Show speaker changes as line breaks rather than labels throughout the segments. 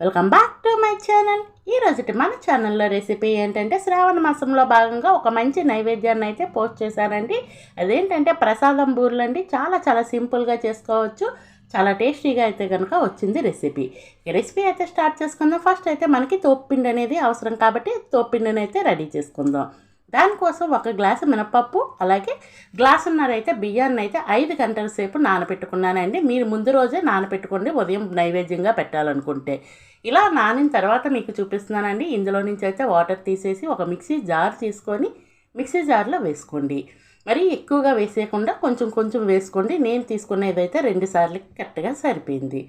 Welcome back to my channel ఈ మన ఛానల్లో రెసిపీ ఏంటంటే శ్రావణ మాసంలో భాగంగా ఒక మంచి నైవేద్యాన్ని అయితే పోస్ట్ చేశానండి. అదేంటంటే ప్రసాదం బూర్లండి చాలా చాలా సింపుల్గా చేసుకోవచ్చు. చాలా టేస్టీగా అయితే కనుక వచ్చింది రెసిపీ రెసిపీ అయితే స్టార్ట్ చేసుకుందాం. ఫస్ట్ అయితే మనకి తోపిండి అనేది అవసరం కాబట్టి తోపిండిని అయితే రెడీ చేసుకుందాం. దానికోసం ఒక గ్లాసు మినపప్పు అలాగే గ్లాసున్నర అయితే బియ్యాన్ని అయితే ఐదు గంటల సేపు నానబెట్టుకున్నానండి మీరు ముందు రోజే నానబెట్టుకోండి ఉదయం నైవేద్యంగా పెట్టాలనుకుంటే. ఇలా నానిన తర్వాత మీకు చూపిస్తున్నానండి. ఇందులో నుంచి అయితే వాటర్ తీసేసి ఒక మిక్సీ జార్ తీసుకొని మిక్సీ జార్లో వేసుకోండి. మరి ఎక్కువగా వేసేయకుండా కొంచెం కొంచెం వేసుకోండి. నేను తీసుకునేదైతే రెండు సార్లు కరెక్ట్గా సరిపోయింది.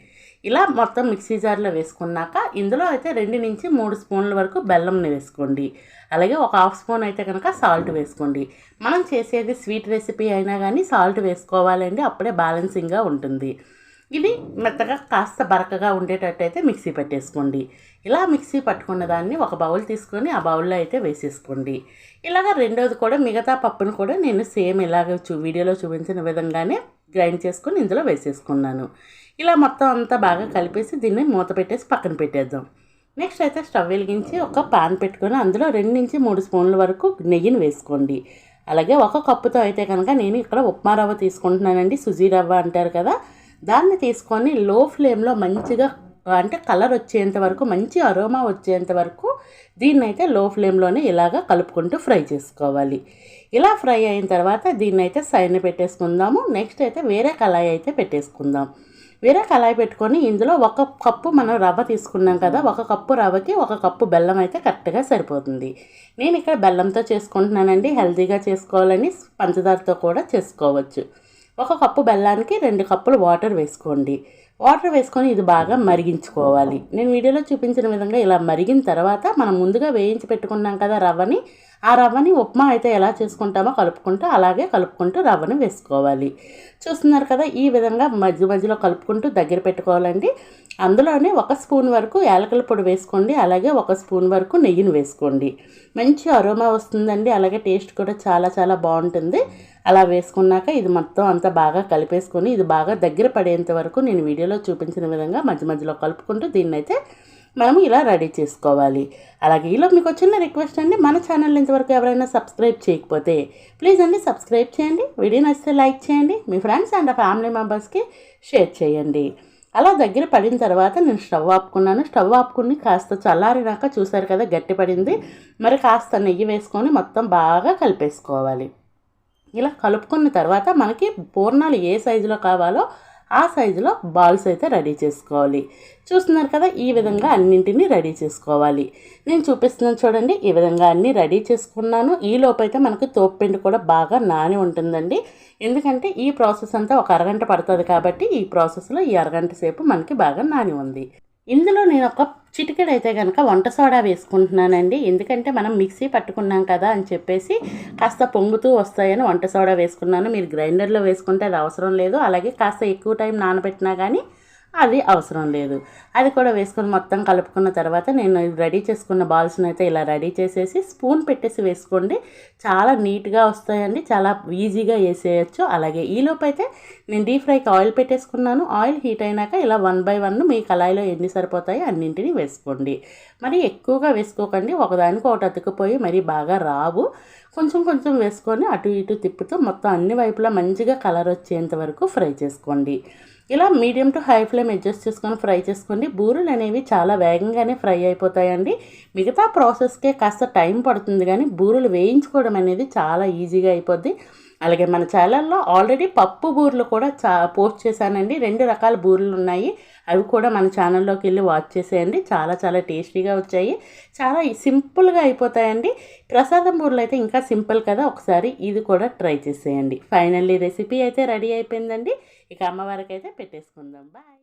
ఇలా మొత్తం మిక్సీ జార్లో వేసుకున్నాక ఇందులో అయితే రెండు నుంచి మూడు స్పూన్ల వరకు బెల్లంని వేసుకోండి. అలాగే ఒక హాఫ్ స్పూన్ అయితే కనుక సాల్ట్ వేసుకోండి. మనం చేసేది స్వీట్ రెసిపీ అయినా కానీ సాల్ట్ వేసుకోవాలండి. అప్పుడే బ్యాలెన్సింగ్గా ఉంటుంది. ఇది మెత్తగా కాస్త బరకగా ఉండేటట్టు అయితే మిక్సీ పెట్టేసుకోండి. ఇలా మిక్సీ పట్టుకున్న దాన్ని ఒక బౌల్ తీసుకొని ఆ బౌల్లో అయితే వేసేసుకోండి. ఇలాగ రెండోది కూడా మిగతా పప్పును కూడా నేను సేమ్ ఇలాగ చూ వీడియోలో చూపించిన విధంగానే గ్రైండ్ చేసుకొని ఇందులో వేసేసుకున్నాను. ఇలా మొత్తం అంతా బాగా కలిపేసి దీన్ని మూత పెట్టేసి పక్కన పెట్టేద్దాం. నెక్స్ట్ అయితే స్టవ్ వెలిగించి ఒక పాన్ పెట్టుకొని అందులో రెండు నుంచి మూడు స్పూన్ల వరకు నెయ్యిని వేసుకోండి. అలాగే ఒక కప్పుతో అయితే కనుక నేను ఇక్కడ ఉప్మా రవ్వ తీసుకుంటున్నానండి. సుజీ రవ్వ అంటారు కదా దాన్ని తీసుకొని లో ఫ్లేమ్లో మంచిగా అంటే కలర్ వచ్చేంత వరకు మంచి అరోమా వచ్చేంత వరకు దీన్ని అయితే లో ఫ్లేమ్లోనే ఇలాగ కలుపుకుంటూ ఫ్రై చేసుకోవాలి. ఇలా ఫ్రై అయిన తర్వాత దీన్ని అయితే సైడ్ని పెట్టేసుకుందాము. నెక్స్ట్ అయితే వేరే కళాయి అయితే పెట్టేసుకుందాం. వేరే కళాయి పెట్టుకొని ఇందులో ఒక కప్పు మనం రవ్వ తీసుకున్నాం కదా ఒక కప్పు రవ్వకి ఒక కప్పు బెల్లం అయితే కరెక్ట్గా సరిపోతుంది. నేను ఇక్కడ బెల్లంతో చేసుకుంటున్నానండి. హెల్తీగా చేసుకోవాలని పంచదారతో కూడా చేసుకోవచ్చు. ఒక కప్పు బెల్లానికి రెండు కప్పులు వాటర్ వేసుకోండి. వాటర్ వేసుకొని ఇది బాగా మరిగించుకోవాలి. నేను వీడియోలో చూపించిన విధంగా ఇలా మరిగిన తర్వాత మనం ముందుగా వేయించి పెట్టుకున్నాం కదా రవ్వని ఆ రవ్వని ఉప్మా అయితే ఎలా చేసుకుంటామో కలుపుకుంటూ అలాగే కలుపుకుంటూ రవ్వని వేసుకోవాలి. చూస్తున్నారు కదా ఈ విధంగా మధ్య మధ్యలో కలుపుకుంటూ దగ్గర పెట్టుకోవాలండి. అందులోనే ఒక స్పూన్ వరకు యాలకల పొడి వేసుకోండి అలాగే ఒక స్పూన్ వరకు నెయ్యిని వేసుకోండి. మంచి అరోమా వస్తుందండి అలాగే టేస్ట్ కూడా చాలా చాలా బాగుంటుంది. అలా వేసుకున్నాక ఇది మొత్తం అంతా బాగా కలిపేసుకొని ఇది బాగా దగ్గర పడేంత వరకు నేను వీడియోలో చూపించిన విధంగా మధ్య మధ్యలో కలుపుకుంటూ దీన్నైతే మనము ఇలా రెడీ చేసుకోవాలి. అలాగే ఈలో మీకు వచ్చిన రిక్వెస్ట్ అండి మన ఛానల్ ఇంతవరకు ఎవరైనా సబ్స్క్రైబ్ చేయకపోతే ప్లీజ్ అండి సబ్స్క్రైబ్ చేయండి వీడియో నచ్చితే లైక్ చేయండి మీ ఫ్రెండ్స్ అండ్ ఫ్యామిలీ మెంబర్స్కి షేర్ చేయండి. అలా దగ్గర పడిన తర్వాత నేను స్టవ్ ఆపుకున్నాను. స్టవ్ ఆపుకుని కాస్త చల్లారినాక చూసారు కదా గట్టి పడింది. మరి కాస్త నెయ్యి వేసుకొని మొత్తం బాగా కలిపేసుకోవాలి. ఇలా కలుపుకున్న తర్వాత మనకి పూర్ణాలు ఏ సైజులో కావాలో ఆ సైజులో బాల్స్ అయితే రెడీ చేసుకోవాలి. చూస్తున్నారు కదా ఈ విధంగా అన్నింటినీ రెడీ చేసుకోవాలి. నేను చూపిస్తున్నాను చూడండి ఈ విధంగా అన్నీ రెడీ చేసుకున్నాను. ఈ లోపైతే మనకు తోపుపిండి కూడా బాగా నాని ఉంటుందండి. ఎందుకంటే ఈ ప్రాసెస్ అంతా ఒక అరగంట పడుతుంది కాబట్టి ఈ ప్రాసెస్లో ఈ అరగంట సేపు మనకి బాగా నాని ఉంది. ఇందులో నేను ఒక చిటికెడు అయితే కనుక వంట సోడా వేసుకుంటున్నానండి. ఎందుకంటే మనం మిక్సీ పట్టుకున్నాం కదా అని చెప్పేసి కాస్త పొంగుతూ వస్తాయని వంట సోడా వేసుకున్నాను. మీరు గ్రైండర్లో వేసుకుంటే అది అవసరం లేదు. అలాగే కాస్త ఎక్కువ టైం నానబెట్టినా కానీ అది అవసరం లేదు. అది కూడా వేసుకొని మొత్తం కలుపుకున్న తర్వాత నేను రెడీ చేసుకున్న బాల్స్ని అయితే ఇలా రెడీ చేసేసి స్పూన్ పెట్టేసి వేసుకోండి. చాలా నీట్గా వస్తాయండి. చాలా ఈజీగా వేసేయచ్చు. అలాగే ఈలోపు అయితే నేను డీప్ ఫ్రైకి ఆయిల్ పెట్టేసుకున్నాను. ఆయిల్ హీట్ అయినాక ఇలా వన్ బై వన్ మీ కళాయిలో ఎన్ని సరిపోతాయి అన్నింటినీ వేసుకోండి. మరి ఎక్కువగా వేసుకోకండి. ఒకదానికి ఒకటి అతుకుపోయి మరి బాగా రావు. కొంచెం కొంచెం వేసుకొని అటు ఇటు తిప్పుతూ మొత్తం అన్ని వైపులా మంచిగా కలర్ వచ్చేంత వరకు ఫ్రై చేసుకోండి. ఇలా medium to high flame adjust చేసుకొని ఫ్రై చేసుకోండి. బూరెలు అనేవి చాలా వేగంగానే ఫ్రై అయిపోతాయండి. మిగతా ప్రాసెస్కే కాస్త టైం పడుతుంది కానీ బూరెలు వేయించుకోవడం అనేది చాలా ఈజీగా అయిపోద్ది. అలాగే మన ఛానల్లో ఆల్రెడీ పప్పు బూరెలు కూడా చా పోస్ట్ చేశానండి. రెండు రకాల బూరెలు ఉన్నాయి. అవి కూడా మన ఛానల్లోకి వెళ్ళి వాచ్ చేసేయండి. చాలా చాలా టేస్టీగా వచ్చాయి. చాలా సింపుల్గా అయిపోతాయండి. ప్రసాదం బూరెలు అయితే ఇంకా సింపుల్ కదా. ఒకసారి ఇది కూడా ట్రై చేసేయండి. ఫైనల్లీ రెసిపీ అయితే రెడీ అయిపోయిందండి. ఇక అమ్మవారికి అయితే పెట్టేసుకుందాం. బాయ్.